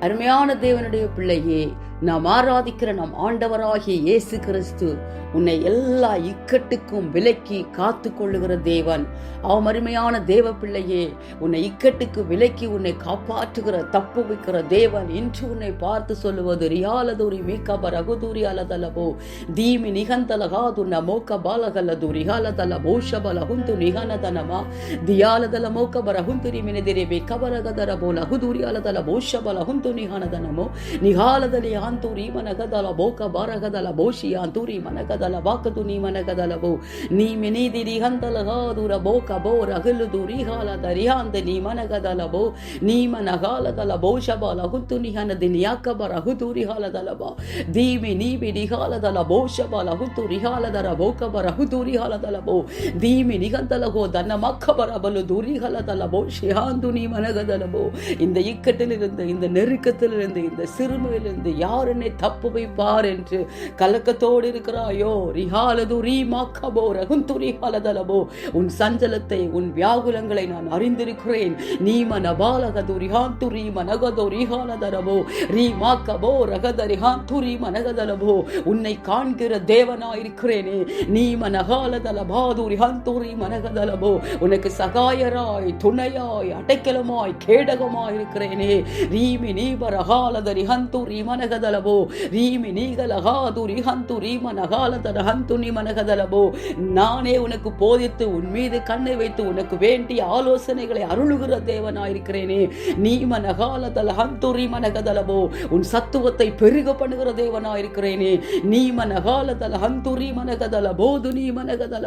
அருமையான தேவனுடைய பிள்ளையே நாம் ஆராதிக்கிற நம் ஆண்டவராகிய இயேசு கிறிஸ்து உன்னை எல்லா இக்கட்டுக்கும் விலக்கி காத்து கொள்ளுகிற தேவன். அவமருமையான தேவ பிள்ளையே உன்னை இக்கட்டுக்கு விலக்கி உன்னை காப்பாற்றுகிற தப்பு வைக்கிற தேவன் இன்று உன்னை பார்த்து சொல்லுவது ரியாலதூரி மீக்கப ரகுதூரி அலதலபோ தீமி நிகந்தலகாது நமோக்க பாலகலதூரி ஹாலதல போஷபல ஹுந்து நிகனதனமா தியாலதல மோக்கப ரகுந்துரி மினதிரே கபரகதரபோ லகுதூரி அலதல போஷபல ஹுந்து நிகானதனமோ நிகாலதலியா ನಿಹಾಲದಲ್ಲಿ ಆಂತೂರಿ ಮನಗದಲ ಬೋಕ ಬರಗದಲ ಬೋಷಿ ಆಂತೂರಿ ಮನಗದಲ ಬಾಕತು ನೀ ಮನಗದಲ ಬೋ ನೀ ಮಿನಿದಿರಿ ಹಂತಲ ಹಾದೂರ ಬೋಕ ಬೋ ರಗಲುದು ರಿಹಾಲದ ರಿಹಾಂದ ನೀ ಮನಗದಲ ಬೋ ನೀ ಮನಗಾಲದಲ ಬೋಷಬ ಲಹುಂತು ನಿಹನದಿ ನಿಯಾಕಬ ರಹುದೂರಿ ಹಾಲದಲ ಬಾ ದೀಮಿ ನೀಬಿ ನಿಹಾಲದಲ ಬೋಷಬ ಲಹುಂತು ರಿಹಾಲದರ ಬೋಕಬ ರಹುದೂರಿ ಹಾಲದಲ ಬೋ ದೀಮಿ ನಿಗಂತಲಗೋ ದನ್ನ மக்கபர பலு துரிகலதலபோ ஷியாந்து நீ மனகதலபோ இந்த இக்கட்டிலிருந்து இந்த நெருக்கத்திலிருந்து இந்த சிறுமையிலிருந்து யார் என்னை தப்பு வைப்பார் என்று கலக்கத்தோடு இருக்கிறாயோ? ரிஹாலது ரீமாக்கபோ மாக்கபோ ரகுந்துரி உன் சஞ்சலத்தை உன் வியாகுலங்களை நான் அறிந்திருக்கிறேன். நீ மன பாலகது ரிஹாந்து ரீ மனகதோ ரிஹாலதரபோ ரீமாக்கபோ ரகத ரிஹாந்து ரீ மனகதலபோ உன்னை காண்கிற தேவனாயிருக்கிறேனே. நீ மனகாலதல பாது ரிஹாந்து ரீ மனகதலபோ உனக்கு சகாயராய் துணையாய் அடைக்கலமாய் கேடகமாய் இருக்கிறேனே ரீமி நீபரகாலத ரிஹந்து ரீமனகதலபோ ரீமி நீகலகாது ரிஹந்து ரீம ரீமனகாலத ரஹந்து நிமனகதலபோ நானே உனக்கு போதித்து உன் மீது கண்ணை வைத்து உனக்கு வேண்டிய ஆலோசனைகளை அருளுகிற தேவனாயிருக்கிறேனே. நீம நகாலதல ஹந்து ரீம ரீமனகதலபோ உன் சத்துவத்தை பெருக பண்ணுகிற தேவனாயிருக்கிறேனே. நீம நகாலதல ஹந்து ரீம ரீமனகதல போது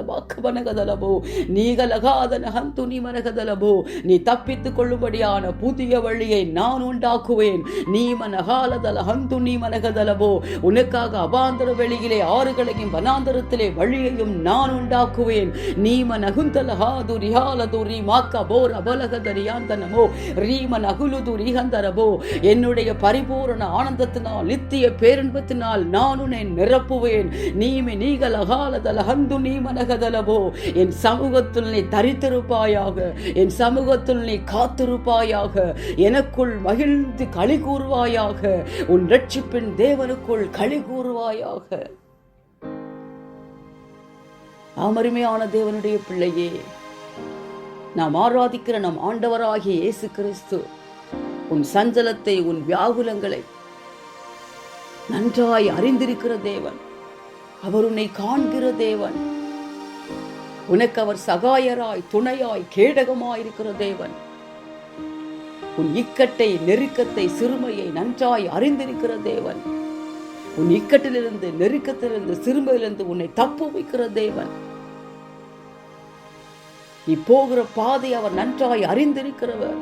வாக்கு வாக்கபனகதலபோ நீகலகாதன ஹந்து நீ நீமனகதலபோ நீ தப்பித்துக் கொள்ளும்படியான புதிய வழியை நான் உண்டாக்குவேன். நீம நகாலதல ஹந்து நீ மனகதலபோ உனக்காக அபாந்தர வெளியிலே ஆறுகளையும் வனாந்தரத்திலே வழியையும் நான் உண்டாக்குவேன். நீம மனகுந்தல ஹாது ரிஹாலது ரீ மாக்க போர் அபலகதரியாந்தனமோ? ரீமன் அகுலுது ரீகந்தரபோ என்னுடைய பரிபூரண ஆனந்தத்தினால் நித்திய பேரின்பத்தினால் நான் உன்னை நிரப்புவேன். நீமி நீகல காலதல ஹந்து நீ மனகதலபோ என் சமூகத்தில் நீ தரித்திருப்பாயாக. என் சமூகத்தில் நீ காத்திருப்பாயாக. எனக்குள் மகிழ்ந்து களி கூறுவாயாக. உன் ரட்சிப்பின் தேவனுக்குள் களி கூறுவாயாக. அமருமையான தேவனுடைய பிள்ளையே நாம் ஆராதிக்கிற நம் ஆண்டவராகிய இயேசு கிறிஸ்து உன் சஞ்சலத்தை உன் வியாகுலங்களை நன்றாய் அறிந்திருக்கிற தேவன். அவர் உன்னை காண்கிற தேவன். உனக்கு அவர் சகாயராய் துணையாய் கேடகமாய் இருக்கிற தேவன். உன் இக்கட்டை நெருக்கத்தை சிறுமையை நன்றாய் அறிந்திருக்கிற தேவன். உன் இக்கட்டிலிருந்து நெருக்கத்திலிருந்து சிறுமையிலிருந்து உன்னை தப்பு வைக்கிற தேவன். நீ போகிற பாதை அவர் நன்றாய் அறிந்திருக்கிறவர்.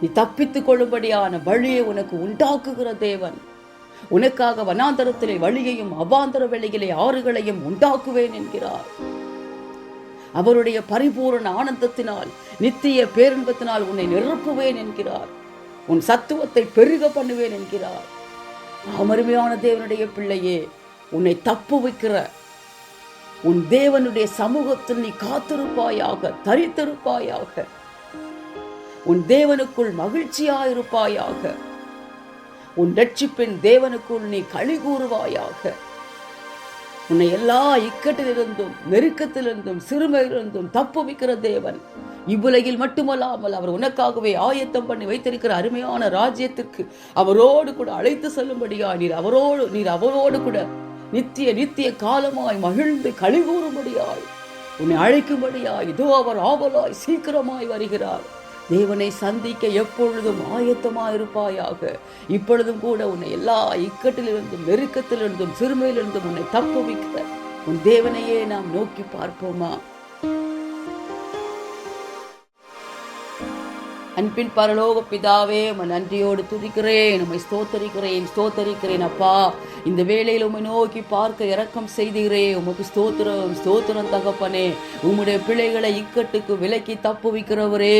நீ தப்பித்துக் கொள்ளும்படியான வழியை உனக்கு உண்டாக்குகிற தேவன். உனக்காக வனாந்தரத்திலே வழியையும் அவாந்தர வெளியிலே ஆறுகளையும் உண்டாக்குவேன் என்கிறார். அவருடைய பரிபூரண ஆனந்தத்தினால் நித்திய பேரின்பத்தினால் உன்னை நிரப்புவேன் என்கிறார். உன் சத்துவத்தை பெருக பண்ணுவேன் என்கிறார். அமருமையான தேவனுடைய பிள்ளையே உன்னை தப்பு வைக்கிற உன் தேவனுடைய சமூகத்தில் நீ காத்திருப்பாயாக தரித்திருப்பாயாக. உன் தேவனுக்குள் மகிழ்ச்சியாயிருப்பாயாக. உன் ரட்சிப்பின் தேவனுக்குள் நீ களி கூறுவாயாக. உன்னை எல்லா இக்கட்டிலிருந்தும் நெருக்கத்திலிருந்தும் சிறுமையிலிருந்தும் தப்புவிக்கிற தேவன். இவ்வுலகில் மட்டுமல்லாமல் அவர் உனக்காகவே ஆயத்தம் பண்ணி வைத்திருக்கிற அருமையான ராஜ்யத்திற்கு அவரோடு கூட அழைத்து செல்லும்படியாய் நீர் அவரோடு நீர் அவரோடு கூட நித்திய நித்திய காலமாய் மகிழ்ந்து கழிவூறும்படியாய் உன்னை அழைக்கும்படியாய் இதோ அவர் ஆவலாய் சீக்கிரமாய் வருகிறார். தேவனை சந்திக்க எப்பொழுதும் ஆயத்தமாயிருப்பாயாக. இப்பொழுதும் கூட உன்னை எல்லா இக்கட்டிலிருந்தும் நெருக்கத்திலிருந்தும் சிறுமையிலிருந்தும் உன்னை தப்புவிக்கிற உன் தேவனையே நாம் நோக்கி பார்ப்போமா? அன்பின் பரலோக பிதாவே உமை நன்றியோடு துதிக்கிறேன் உமை ஸ்தோத்தரிக்கிறேன் ஸ்தோத்தரிக்கிறேன் அப்பா. இந்த வேளையில் உம்மை நோக்கி பார்க்க இறக்கம் செய்தீரே உமக்கு ஸ்தோத்திரம் ஸ்தோத்திரம் தகப்பனே. உம்முடைய பிள்ளைகளை இக்கட்டுக்கு விலக்கி தப்பு வைக்கிறவரே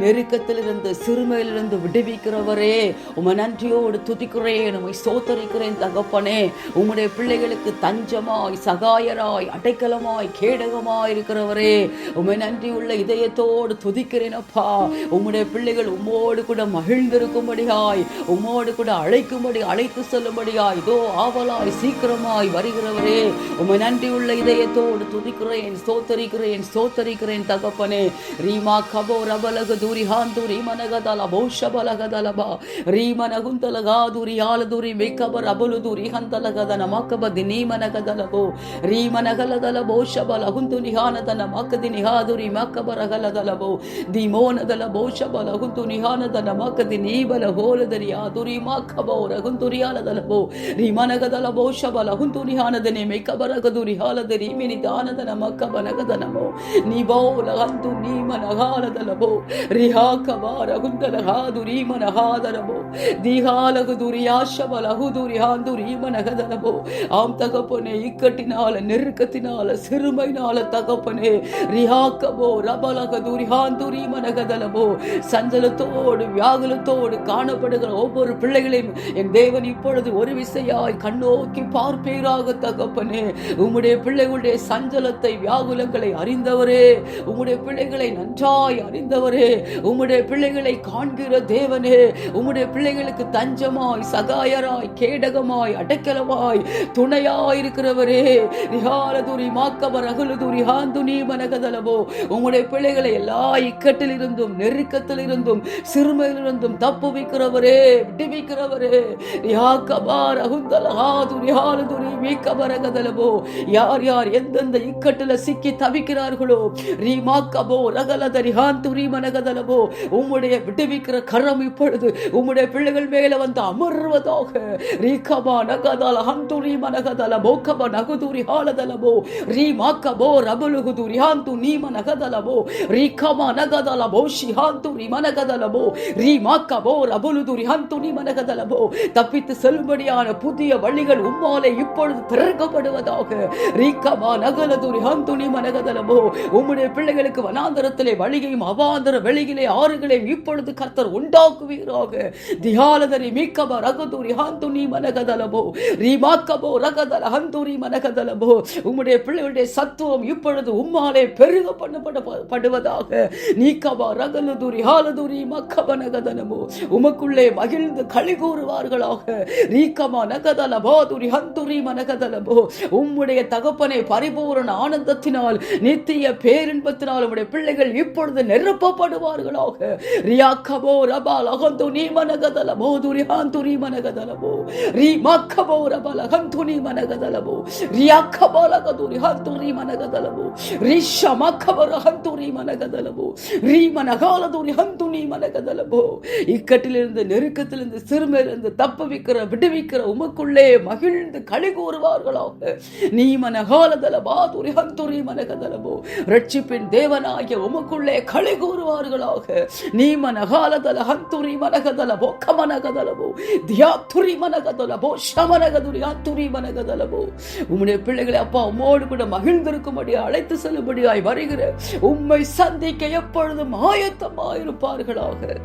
நெருக்கத்திலிருந்து சிறுமையிலிருந்து விடுவிக்கிறவரே. உம்மை நன்றியோடு துதிக்கிறேன் உமை ஸ்தோத்தரிக்கிறேன் தகப்பனே. உம்முடைய பிள்ளைகளுக்கு தஞ்சமாய் சகாயராய் அடைக்கலமாய் கேடகமாய் இருக்கிறவரே. உம்மை நன்றியுள்ள இதயத்தோடு துதிக்கிறேன் அப்பா. உம்முடைய பிள்ளைகள் உம்மோடு கூட மகிழ்ந்திருக்கும்படியாய் உம்மோடு கூட அழைக்கும்படி அழைத்து செல்லும்படியாய் இதோ ஆவலாய் சீக்கிரமாய் வருகிறவரே உமை நன்றியுள்ள இதயத்தோடு துதிக்கிறேன் ஸ்தோத்தரிக்கிறேன் ஸ்தோத்தரிக்கிறேன் தகப்பனே. ரீமா கபோ ரபலக தூரிஹாந்து ரீமனகதல போஷபலகதலபா ரீமனகுந்தலகாதுரி ஆலதுரி மேக்கபர் அபலுதுரி ஹந்தலகதன மாக்கபதி நீமனகதலபோ ரீமனகலதல போஷபலகுந்து நிகானதன மாக்கதி நிகாதுரி மாக்கபரகலதலபோ திமோனதல போஷப ولهم تريهانا دنماك دنيبا لهول دريا دوري ما كبا ورهم تريانا دلبو ريمانا كدلبو شبا لهم تريهانا دنيمي كبرا كدوريهالا دريمي ندانا دنماك بنا كدنمو نيبو لهم تريما نهالا دلبو ريها كبا رهم دلها دوريما نها دلبو தீஹா லகு துரியா சப லகு துரியா துரீம நகதனபோ ஆம் தகப்பனே இக்கட்டினால நெருக்கத்தினால சிறுமையினால தகப்பனே ரிஹாக்கபோ ரபலக துரிஹான் துரீம நகதலபோ சஞ்சலத்தோடு வியாகுலத்தோடு காணப்படுகிற ஒவ்வொரு பிள்ளைகளையும் என் தேவன் இப்பொழுது ஒரு விசையாய் கண்ணோக்கி பார்ப்பீராக தகப்பனே. உம்முடைய பிள்ளைகளுடைய சஞ்சலத்தை வியாகுலங்களை அறிந்தவரே. உம்முடைய பிள்ளைகளை நன்றாய் அறிந்தவரே. உம்முடைய பிள்ளைகளை காண்கிற தேவனே. உம்முடைய பிள்ளைகளுக்கு தஞ்சமாய் சகாயராய் கேடகமாய் அடைக்கலமாய் துணையாய் இருக்கிறவரே ரிஹாலதுரி மாக்கவர் அகலுதுரி ஹாந்துனி மனகதலவோ உம்முடைய பிள்ளைகளை எல்லா இக்கட்டிலிருந்தும் நெருக்கத்தில் இருந்தும் சிறுமையிலிருந்தும் தப்புவிக்கிறவரே விடுவிக்கிறவரே ரிஹாக்கபார் அகுந்தலஹாதுரி யார் யார் எந்தெந்த இக்கட்டில் சிக்கி தவிக்கிறார்களோ. ரீமாக்கபோ ரகலதரி ஹாந்துரி மனகதலவோ உம்முடைய விடுவிக்கிற கரம் இப்பொழுது உம்முடைய பிள்ளைகள் மேல வந்து அமர்வதாக. ரீகபா நகதல ஹந்துரி மனகதல போக்கப நகுதுரி ஹாலதலபோ ரீமாக்கபோ ரபலுகுதுரி ஹாந்து நீம நகதலபோ ரீகமா நகதல போஷி ஹாந்துரி மனகதலபோ ரீமாக்கபோ ரபுலுதுரி ஹந்துனி மனகதலபோ தப்பித்து செல்லும்படியான புதிய வழிகள் உம்மாலே இப்பொழுது திறக்கப்படுவதாக ரீக்கமா நகலதுரி ஹந்துனி மனகதலபோ உம்முடைய பிள்ளைகளுக்கு வனாந்தரத்திலே வழியையும் அவாந்தர வெளியிலே ஆறுகளையும் இப்பொழுது கர்த்தர் உண்டாக்குவீராக. தியாலதரி மீக்கப ரகதுரி ஹந்துனி மனகதலபோ ரீமாக்கபோ ரகதல ஹந்துரி மனகதலபோ உம்முடைய பிள்ளைகளுடைய சத்துவம் இப்பொழுது உம்மாலே பெருக பண்ணப்படுவதாக நீக்கபா ரகலதுரி ஹா காலதுரி மக்கபனகதனமோ உமக்குள்ளே மகிழ்ந்து களி கூறுவார்களாக. ரீக்கமா நகதலபோ துரி ஹந்துரி மனகதலபோ உம்முடைய தகப்பனை பரிபூரண ஆனந்தத்தினால் நித்திய பேரின்பத்தினால் உம்முடைய பிள்ளைகள் இப்பொழுது நிரப்பப்படுவார்களாக. ரியாக்கபோ ரபால் அகந்து நீ மனகதலபோ துரிஹாந்துரி மனகதலபோ ரீ மக்கபோ ரபல ஹந்துனி மனகதலபோ ரியாக்கபோ லகதுரி ஹந்துரி மனகதலபோ ரிஷ மக்கபோ ஹந்துரி மனகதலபோ ரீ மனகாலதுரி ஹந்துனி மனகதலபோ. இக்கட்டிலிருந்து நெருக்கத்திலிருந்து சிறுமையிலிருந்து தப்புவிக்கிற விடுவிக்கிற உமக்குள்ளே மகிழ்ந்து களி கூறுவார்களாக நீ மனகாலதல பாதுரி ஹந்துரி மனகதலபோ. ரட்சிப்பின் தேவனாகிய உமக்குள்ளே களி கூறுவார்களாக. நீ மனகாலதல ஹந்துரி மனகதலபோ கமனகதலபோ தியாத்துரி மனகதலபோ ஷமனகதுரி ஆத்துரி மனகதலபோ. உம்முடைய பிள்ளைகளை அப்பா உம்மோடு கூட மகிழ்ந்திருக்கும்படி அழைத்து செல்லும்படியாய் வருகிற உம்மை சந்திக்க எப்பொழுதும் ஆயத்தமாயிருப்பார்களாக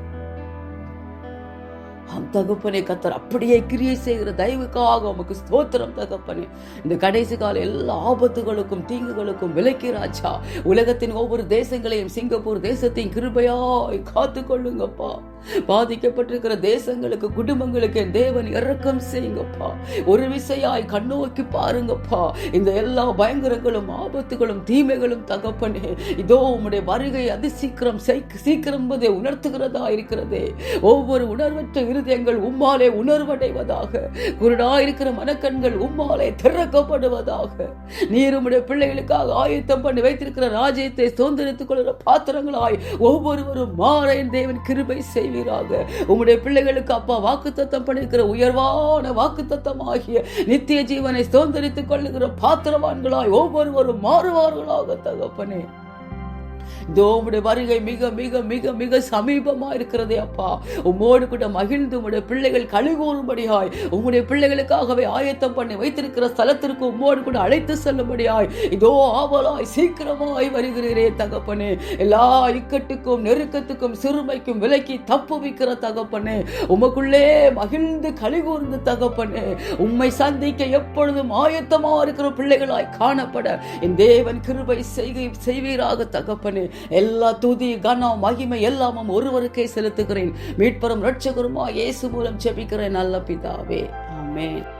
ஆம் தகப்பனே கத்தர் அப்படியே கிரியை செய்கிற தயவுக்காக உமக்கு ஸ்தோத்திரம் தகப்பனே. இந்த கடைசி கால எல்லா ஆபத்துகளுக்கும் தீங்குகளுக்கும் விலக்கி ராஜா. உலகத்தின் ஒவ்வொரு தேசங்களையும் சிங்கப்பூர் தேசத்தையும் கிருபையாய் காத்து கொள்ளுங்கப்பா பாதிக்கப்பட்டிருக்கிற தேசங்களுக்கு குடும்பங்களுக்கு தேவன் இறக்கம் செய்யுங்கப்பா. ஒரு விசையாய் கண்ணோக்கி பாருங்கப்பா. இந்த எல்லா பயங்கரங்களும் ஆபத்துகளும் தீமைகளும் தகப்பனே இதோ உம்முடைய வருகை அதி சீக்கிரம் சீக்கிரம் உணர்த்துகிறதா இருக்கிறதே. ஒவ்வொரு உணர்வற்ற இருதயங்கள் உம்மாலே உணர்வடைவதாக குருடா இருக்கிற மனக்கண்கள் உம்மாலே திறக்கப்படுவதாக. நீர் உம்முடைய பிள்ளைகளுக்காக ஆயத்தம் பண்ணி வைத்திருக்கிற ராஜ்யத்தை சுதந்திரத்துக் கொள்கிற பாத்திரங்களாய் ஒவ்வொருவரும் மாறையின் தேவன் கிருபை செய்வீராக. உம்முடைய பிள்ளைகளுக்கு அப்பா வாக்குத்தத்தம் பண்ணிருக்கிற உயர்வான வாக்குத்தத்தம் ஆகிய நித்திய ஜீவனை சுதந்திரித்துக் கொள்ளுகிற பாத்திரவான்களாய் ஒவ்வொருவரும் மாறுவார்களாக தகப்பனே. இதோ உம்முடைய வருகை மிக மிக மிக மிக சமீபமா இருக்கிறதே அப்பா. உம்மோடு கூட மகிழ்ந்து உம்முடைய பிள்ளைகள் கழுகூறும்படியாய் உம்முடைய பிள்ளைகளுக்காகவே ஆயத்தம் பண்ணி வைத்திருக்கிற ஸ்தலத்திற்கு உம்மோடு கூட அழைத்து செல்லும்படியாய் இதோ ஆவலாய் சீக்கிரமாய் வருகிறீரே தகப்பனே. எல்லா இக்கட்டுக்கும் நெருக்கத்துக்கும் சிறுமைக்கும் விலக்கி தப்புவிக்கிற தகப்பனே. உமக்குள்ளே மகிழ்ந்து கழிகூர்ந்து தகப்பனே. உம்மை சந்திக்க எப்பொழுதும் ஆயத்தமா இருக்கிற பிள்ளைகளாய் காணப்பட. என் தேவன் கிருபை செய்கை செய்வீராக தகப்பனே. எல்லா துதி கனம் மகிமை எல்லாமும் ஒருவருக்கே செலுத்துகிறேன். மீட்பரும் ரட்சகருமா இயேசு மூலம் செபிக்கிறேன் நல்ல பிதாவே. ஆமேன்.